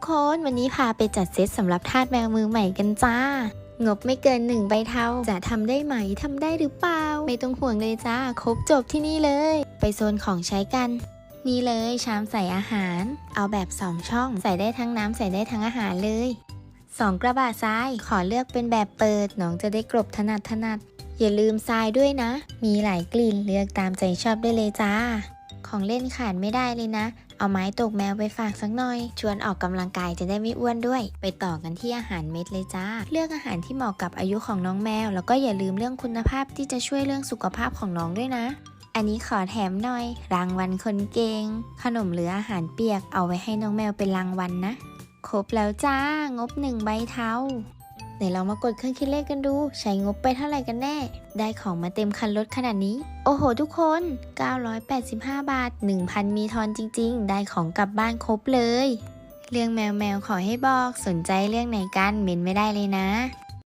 กคน วันนี้พาไปจัดเซตสำหรับทาสแมวมือใหม่กันจ้า งบไม่เกินหนึ่งใบเท่า จะทำได้ไหมทำได้หรือเปล่า ไม่ต้องห่วงเลยจ้า ครบจบที่นี่เลย ไปโซนของใช้กัน นี่เลยชามใส่อาหาร เอาแบบ2ช่อง ใส่ได้ทั้งน้ำใส่ได้ทั้งอาหารเลย2กระบะทรายขอเลือกเป็นแบบเปิดน้องจะได้กรบถนัดถนัดอย่าลืมทรายด้วยนะ มีหลายกลิ่นเลือกตามใจชอบได้เลยจ้า ของเล่นขาดไม่ได้เลยนะ เอาไม้ตกแมวไปฝากสักหน่อย ชวนออกกำลังกายจะได้ไม่อ้วนด้วย ไปต่อกันที่อาหารเม็ดเลยจ้า เลือกอาหารที่เหมาะกับอายุของน้องแมว แล้วก็อย่าลืมเรื่องคุณภาพที่จะช่วยเรื่องสุขภาพของน้องด้วยนะอันนี้ขอแถมหน่อย รางวัลคนเก่ง ขนมหรืออาหารเปียกเอาไว้ให้น้องแมวเป็นรางวัลนะครบแล้วจ้างบหนึ่งใบเทา ไหนลองมากดเครื่องคิดเลขกันดู ใช้งบไปเท่าไหร่กันแน่ ได้ของมาเต็มคันรถขนาดนี้ โอ้โหทุกคน 985 บาท 1,000 มีทอนจริง ๆ ได้ของกลับบ้านครบเลย เรื่องแมวแมวขอให้บอกสนใจเรื่องไหนกันเมนไม่ได้เลยนะ